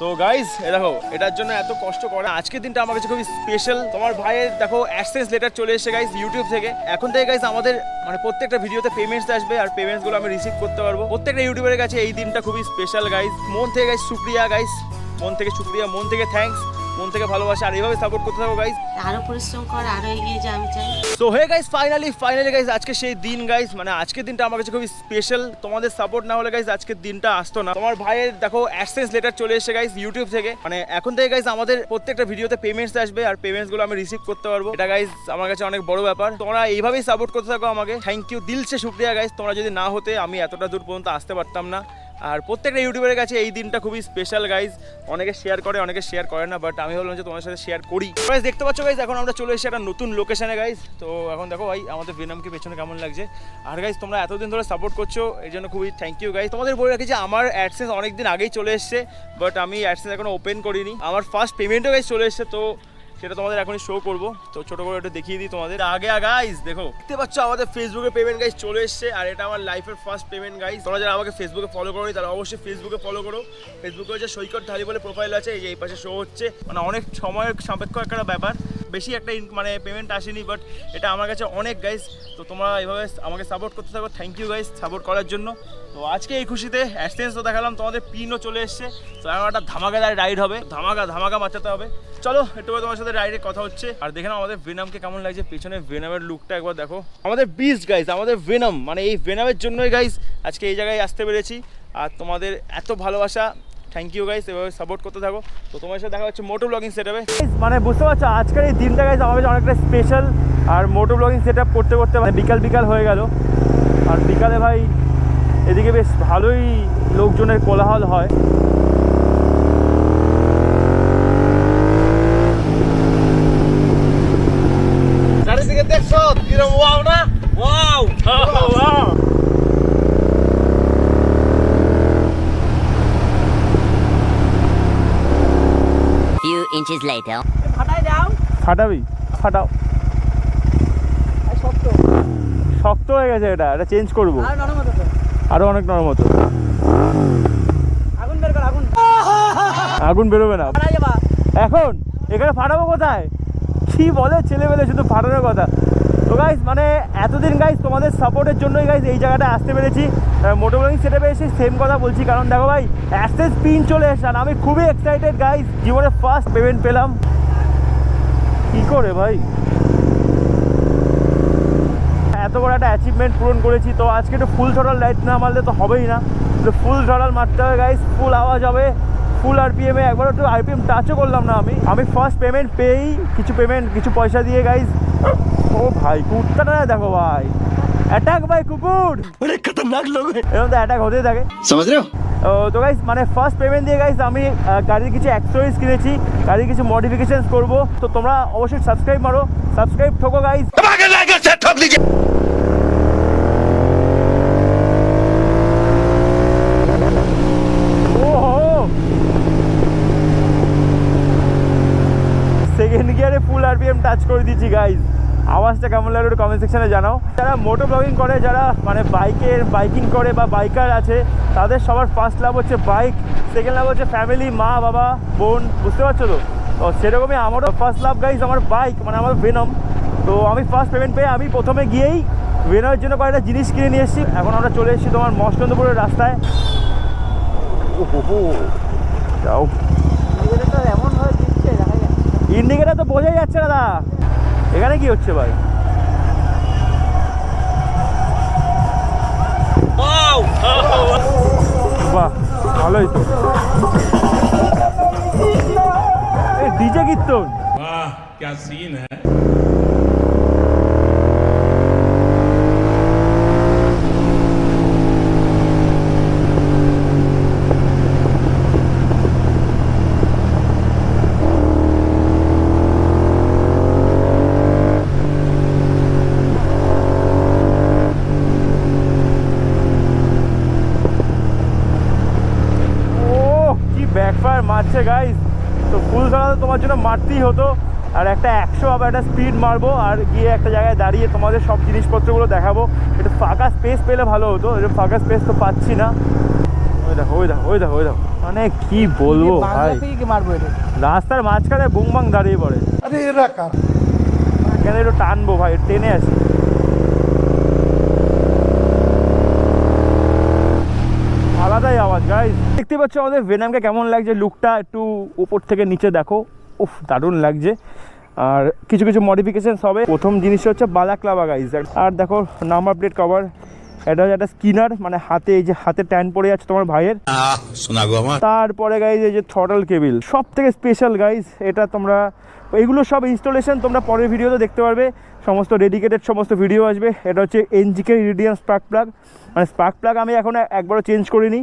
তো গাইজ এ দেখো, এটার জন্য এত কষ্ট করে। আজকের দিনটা আমার কাছে খুবই স্পেশাল তোমার ভাইয়ের, দেখো অ্যাক্সেস লেটার চলে এসেছে গাইজ ইউটিউব থেকে। এখন থেকে গাইজ আমাদের মানে প্রত্যেকটা ভিডিওতে পেমেন্টস আসবে, আর পেমেন্টসগুলো আমি রিসিভ করতে পারব। প্রত্যেকটা ইউটিউবের কাছে এই দিনটা খুবই স্পেশাল গাইজ মন থেকে গাইজ সুপ্রিয়া গাইজ মন থেকে সুপ্রিয়া, মন থেকে থ্যাঙ্কস মন থেকে ভালোবাসা আর এইভাবে সাপোর্ট করতে থাকো গাইজ আরও পরিশ্রম কর আরও এগিয়ে যা আমি চাই। So hey guys finally finally guys আজকে সেই দিন গাইস মানে আজকের দিনটা আমার কাছে খুবই স্পেশাল তোমাদের সাপোর্ট না হলে গাইস আজকের দিনটা আসতো না। তোমার ভাইয়ের দেখো অ্যাক্সেস লেটার চলে এসেছে গাইস ইউটিউব থেকে। মানে এখন থেকে গাইস আমাদের প্রত্যেকটা ভিডিওতে পেমেন্টস আসবে আর পেমেন্টসগুলো আমি রিসিভ করতে পারব। এটা গাইস আমার কাছে অনেক বড় ব্যাপার। তোমরা এইভাবেই সাপোর্ট করতে থাকো আমাকে। থ্যাংক ইউ দিলসে শুক্রিয়া গাইস তোমরা যদি না হতে আমি এতটা দূর পর্যন্ত আসতে পারতাম না। আর প্রত্যেকটা ইউটিউবের কাছে এই দিনটা খুবই স্পেশাল গাইজ অনেকে শেয়ার করে, অনেকে শেয়ার করে না বাট আমি বললাম যে তোমার সাথে শেয়ার করি। গাইজ দেখতে পাচ্ছ গাইজ এখন আমরা চলে এসেছি একটা নতুন লোকেশনে গাইজ তো এখন দেখো ভাই, আমাদের বেনামকে পেছনে কেমন লাগছে। আর গাইজ তোমরা এতদিন ধরে সাপোর্ট করছ, এই জন্য খুবই থ্যাংক ইউ গাইজ তোমাদের বলে রাখি যে আমার অ্যাডসেন্স অনেক দিন আগেই চলে এসছে বাট আমি অ্যাডসেন্স এখনও ওপেন করিনি। আমার ফার্স্ট পেমেন্টও গাইজ চলে এসছে, তো সেটা তোমাদের এখনই শো করব। তো ছোট করে একটু দেখিয়ে দিই তোমাদের। আগে গাইজ দেখো। দেখতে পাচ্ছ আমাদের ফেসবুকে পেমেন্ট গাইজ চলে এসছে আর এটা আমার লাইফের ফার্স্ট পেমেন্ট গাইজ তোমরা যারা আমাকে ফেসবুকে ফলো করো তারা অবশ্যই ফেসবুকে ফলো করো। ফেসবুকে হচ্ছে সৈকত ঢালি বলে প্রোফাইল আছে এই যে এই পাশে শো হচ্ছে। মানে অনেক সময় সাপেক্ষ একটা ব্যাপার। বেশি একটা মানে পেমেন্ট আসেনি বাট এটা আমার কাছে অনেক গাইজ তো তোমরা এইভাবে আমাকে সাপোর্ট করতে থাকো থ্যাংক ইউ গাইস সাপোর্ট করার জন্য। তো আজকে এই খুশিতে অ্যাক্সেন্স তো দেখালাম, তোমাদের পিনও চলে এসছে। তো এখন একটা ধামাকাদার রাইড হবে, ধামাকা ধামাকা বাঁচাতে হবে। চলো, একটু তোমার সাথে রাইডের কথা হচ্ছে। আর দেখে আমাদের ভেনামকে কেমন লাগছে, পেছনে ভেনামের লুকটা একবার দেখো। আমাদের বিচ গাইজ আমাদের ভেনাম মানে এই ভেনামের জন্যই গাইজ আজকে এই জায়গায় আসতে পেরেছি। আর তোমাদের এত ভালোবাসা থ্যাংক ইউ গাইস এভাবে সাপোর্ট করতে থাকো। তো তোমার সাথে দেখা হচ্ছে মোটো ব্লগিং সেট হবে মানে বুঝতে পারছ আজকের এই দিনটা গাইজ আমার কাছে অনেকটা স্পেশাল আর মোটো ব্লগিং সেট আপ করতে করতে মানে বিকাল বিকাল হয়ে গেল। আর বিকালে ভাই এদিকে বেশ ভালোই লোকজনের কোলাহল হয়। চারিদিকে দেখছ কিরম ওয়াও inches later. ফাটাবি? ফাটাও। শক্ত। হয়ে গেছে এটা এটা চেঞ্জ করব। আরও অনেক নরম হতো আগুন বেরোবে না। এখন এখানে ফাটাবো কোথায়? কি বলে? ছেলে ছেলেবেলে শুধু ফাটানোর কথা। তো গাইজ মানে এতদিন গাইজ তোমাদের সাপোর্টের জন্যই গাইজ এই জায়গাটা আসতে পেরেছি। মোটো ব্লগিং সেটা পেয়েছি সেম কথা বলছি। কারণ দেখো ভাই অ্যাক্সেস পিন চলে এসছে। আর আমি খুবই এক্সাইটেড গাইজ জীবনে ফার্স্ট পেমেন্ট পেলাম। কি করে ভাই? এত বড় একটা অ্যাচিভমেন্ট পূরণ করেছি। তো আজকে একটু ফুল থরাল লাইট না মারলে তো হবেই না। তো ফুল থরাল মারতে হবে গাইস ফুল আওয়াজ হবে। ফুল আরপিএমে একবার একটু আরপিএম টাচও করলাম না আমি। আমি ফার্স্ট পেমেন্ট পেয়েই কিছু পেমেন্ট কিছু পয়সা দিয়ে গাইজ ও ভাই কুকুরটা দেখো ভাই। অ্যাটাক ভাই কুকুর। আরে খতরনাক লোক এরকম তো অ্যাটাক হতেই থাকে। সমাজ তো গাইজ মানে ফার্স্ট পেমেন্ট দিয়ে গাইজ আমি গাড়ির কিছু অ্যাক্সেসরিজ কিনেছি গাড়ির কিছু মডিফিকেশন করব। তো তোমরা অবশ্যই সাবস্ক্রাইব মারো। সাবস্ক্রাইব ঠোকো গাইজ করে দিচ্ছি গাইজ আওয়াজটা কেমন লাগল একটু কমেন্ট সেকশনে জানাও। যারা মোটো ব্লগিং করে যারা মানে বাইকের বাইকিং করে বা বাইকার আছে তাদের সবার ফার্স্ট লাভ হচ্ছে বাইক সেকেন্ড লাভ হচ্ছে ফ্যামিলি মা বাবা বোন বুঝতে পারছ তো? তো সেরকমই আমারও ফার্স্ট লাভ গাইজ আমার বাইক মানে আমার ভেনম তো আমি ফার্স্ট পেমেন্ট পেয়ে আমি প্রথমে গিয়েই ভেনমের জন্য কয়েকটা জিনিস কিনে নিয়ে এসেছি। এখন আমরা চলে এসেছি তোমার মস্কন্দপুরের রাস্তায়। ইন্ডিকেটার তো বোঝাই যাচ্ছে দাদা। এখানে কি হচ্ছে ভাই? বাহ ভালোই তো। ডিজে কীর্তন। বাহ ক্যা সিন হ্যাঁ মারছে গাইস তো ফুল ধরা তো তোমার জন্য মারতেই হতো। আর একটা একশো আবার একটা স্পিড মারবো। আর গিয়ে একটা জায়গায় দাঁড়িয়ে তোমাদের সব জিনিসপত্রগুলো দেখাবো। একটু ফাঁকা স্পেস পেলে ভালো হতো। একটু ফাঁকা স্পেস তো পাচ্ছি না। ওই দেখো ওই দেখো ওই দেখো ওই দেখো। মানে কি বলব ভাই? রাস্তার মাঝখানে বুংবাং দাঁড়িয়ে পড়ে। আরে এরা কার? কেন একটু টানবো ভাই? টেনে আসি। এটাই আওয়াজ গাইজ দেখতে পাচ্ছ আমাদের ভেনামকে কেমন লাগছে? লুকটা একটু উপর থেকে নিচে দেখো। উফ দারুণ লাগছে। আর কিছু কিছু মডিফিকেশানস হবে। প্রথম জিনিস হচ্ছে বালাক্লাবা গাইজ আর দেখো নাম্বার প্লেট কভার এটা হচ্ছে একটা স্কিনার মানে হাতে এই যে হাতে ট্যান পড়ে যাচ্ছে তোমার ভাইয়ের। তারপরে গাইজ এই যে থ্রটল কেবিল সব থেকে স্পেশাল গাইজ এটা তোমরা এইগুলো সব ইনস্টলেশন তোমরা পরের ভিডিওতে দেখতে পারবে। সমস্ত ডেডিকেটেড সমস্ত ভিডিও আসবে। এটা হচ্ছে এনজিকে রিডিয়ান স্পার্ক প্লাগ মানে স্পার্ক প্লাগ আমি এখন একবারও চেঞ্জ করিনি।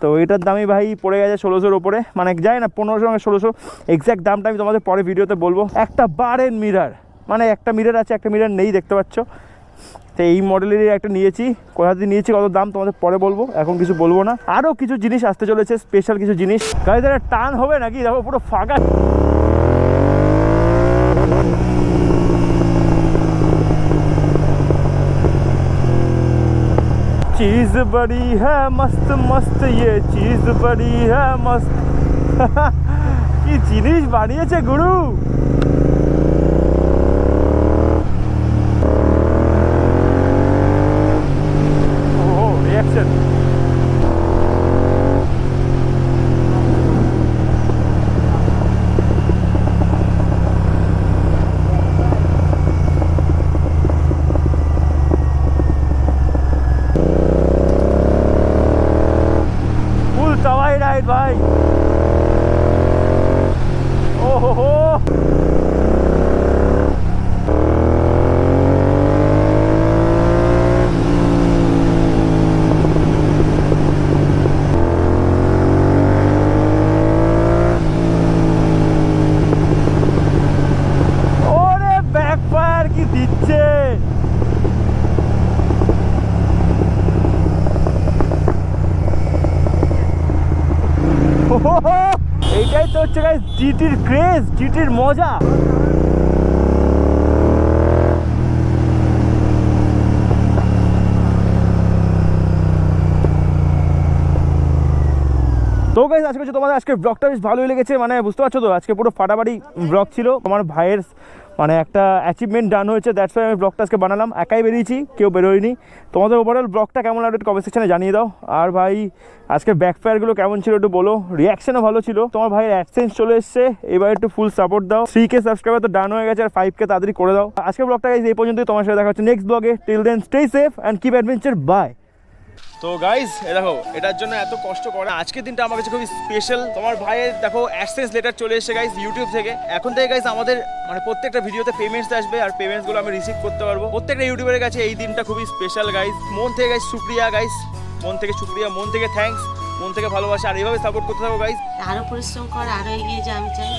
তো এটার দামই ভাই পড়ে গেছে ষোলোশোর ওপরে। মানে যায় না পনেরোশো ষোলোশো। এক্স্যাক্ট দামটা আমি তোমাদের পরে ভিডিওতে বলব। একটা বারেন মিরার মানে একটা মিরার আছে, একটা মিরার নেই, দেখতে পাচ্ছ? তো এই মডেলেরই একটা নিয়েছি। কোথা থেকে নিয়েছি, কত দাম তোমাদের পরে বলব, এখন কিছু বলব না। আরও কিছু জিনিস আসতে চলেছে স্পেশাল কিছু জিনিস। গাড়িতে তারা টান হবে নাকি? দেখো, পুরো ফাঁকা। चीज बड़ी है मस्त मस्त ये चीज बड़ी है मस्त কি জিনিস বানিয়েছে গুরু টাওয়াই রাইড ভাই ও হো হো ওরে ব্যাকফায়ার কি দিচ্ছে ওহো, এইটাই তো হচ্ছে গাইস জিটির ক্রেজ জিটির মজা। তো গাইজ আজকে তোমাদের আজকে ব্লগটা বেশ ভালোই লেগেছে। মানে বুঝতে পারছ তো, আজকে পুরো ফাটাফাটি ব্লগ ছিল। আমার ভাইয়ের মানে একটা অ্যাচিভমেন্ট ডান হয়েছে দ্যাটস ওয়াই আমি ব্লগটা আজকে বানালাম। একাই বেরিয়েছি, কেউ বেরোয়নি। তোমাদের ওভারঅল ব্লগটা কেমন লাগল একটু কমেন্ট সেকশনে জানিয়ে দাও। আর ভাই, আজকে ব্যাকফায়ারগুলো কেমন ছিল একটু বলো। রিয়াকশনও ভালো ছিল। তোমার ভাইয়ের অ্যাডসেন্স চলে এসছে। এবার একটু ফুল সাপোর্ট দাও। থ্রি কে সাবস্ক্রাইবার তো ডান হয়ে গেছে, আর ফাইভ কে তাড়াতাড়ি করে দাও। আজকে ব্লগটা এই পর্যন্তই। তোমার সাথে দেখা হচ্ছে নেক্সট ব্লগে till then stay safe and keep adventure bye তো গাইজ এ দেখো, এটার জন্য এত কষ্ট করে। আজকের দিনটা আমার কাছে খুবই স্পেশাল তোমার ভাইয়ের, দেখো অ্যাক্সেস লেটার চলে এসেছে গাইজ ইউটিউব থেকে। এখন থেকে গাইজ আমাদের মানে প্রত্যেকটা ভিডিওতে পেমেন্টস আসবে, আর পেমেন্টসগুলো আমি রিসিভ করতে পারব। প্রত্যেকটা ইউটিউবের কাছে এই দিনটা খুবই স্পেশাল গাইজ মন থেকে গাইজ সুপ্রিয়া গাইজ মন থেকে সুপ্রিয়া মন থেকে থ্যাঙ্কস মন থেকে ভালোবাসা, আর এইভাবে সাপোর্ট করতে থাকো গাইজ আরও পরিশ্রম কর, আরও এগিয়ে যা, আমি চাই।